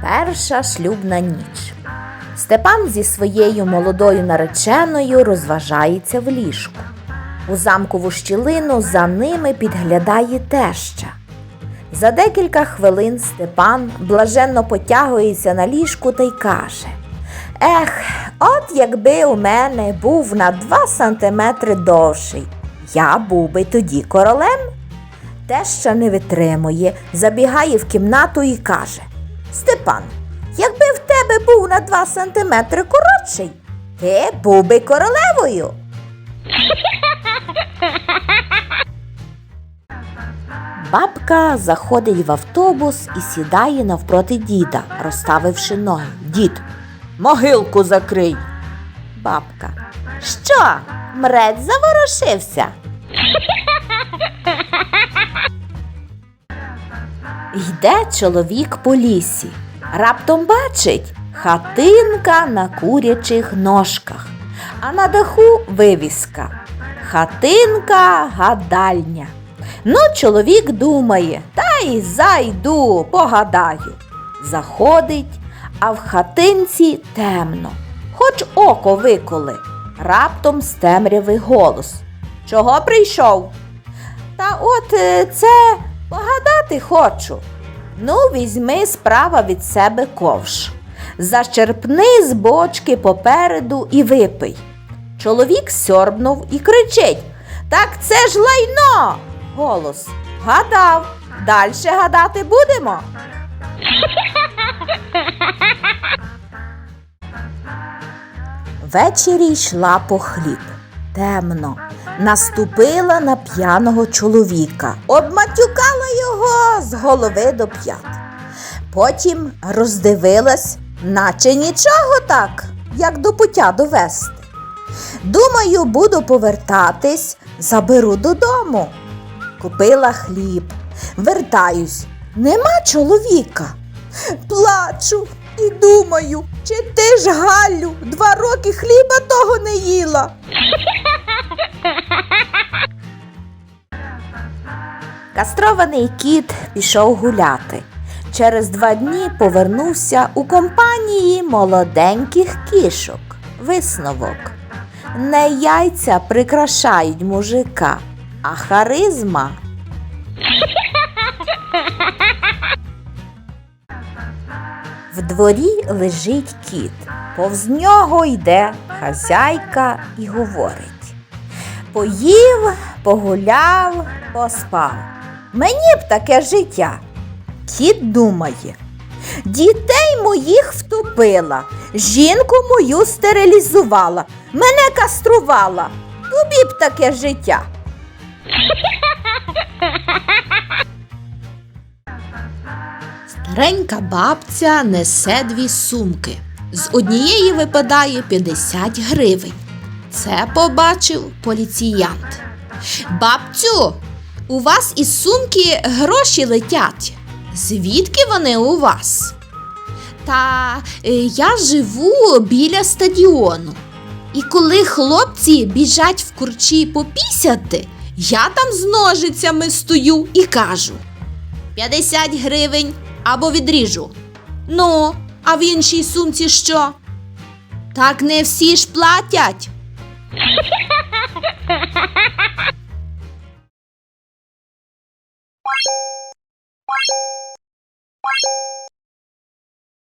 Перша шлюбна ніч. Степан зі своєю молодою нареченою розважається в ліжку. У замкову щілину за ними підглядає теща. За декілька хвилин Степан блаженно потягується на ліжку та й каже: Ех, от якби у мене був на два сантиметри довший, я був би тоді королем. Теща не витримує, забігає в кімнату і каже: Степан, якби в тебе був на два сантиметри коротший, ти був би королевою. Бабка заходить в автобус і сідає навпроти діда, розставивши ноги. Дід, могилку закрий. Бабка. Що? Мрець заворушився? Йде чоловік по лісі. Раптом бачить хатинка на курячих ножках, а на даху вивіска. Хатинка гадальня. Ну, чоловік думає, та й зайду, погадаю. Заходить, а в хатинці темно, хоч око виколи. Раптом з голос. Чого прийшов? Та от е, це погадати хочу. Ну, візьми справа від себе ковш. Зачерпни з бочки попереду і випий. Чоловік сьорбнув і кричить: Так це ж лайно. Голос. Гадав. Дальше гадати будемо. Ввечері йшла по хліб. Темно. Наступила на п'яного чоловіка, обматюкала його з голови до п'ят. Потім роздивилась, наче нічого так, як до пуття довести. Думаю, буду повертатись, заберу додому. Купила хліб, вертаюсь, нема чоловіка. Плачу і думаю, чи ти ж Галю два роки хліба того не їла. Кастрований кіт пішов гуляти. Через два дні повернувся у компанії молоденьких кішок. Висновок. Не яйця прикрашають мужика, а харизма. В дворі лежить кіт. Повз нього йде хазяйка і говорить. Поїв, погуляв, поспав. Мені б таке життя. Кіт думає. Дітей моїх втопила, жінку мою стерилізувала, мене каструвала. Тобі б таке життя. Старенька бабця несе дві сумки. З однієї випадає 50 гривень. Це побачив поліціянт. Бабцю, у вас із сумки гроші летять. Звідки вони у вас? Та е, я живу біля стадіону. І коли хлопці біжать в курчі попісяти, я там з ножицями стою і кажу: 50 гривень або відріжу. Ну, а в іншій сумці що? Так не всі ж платять.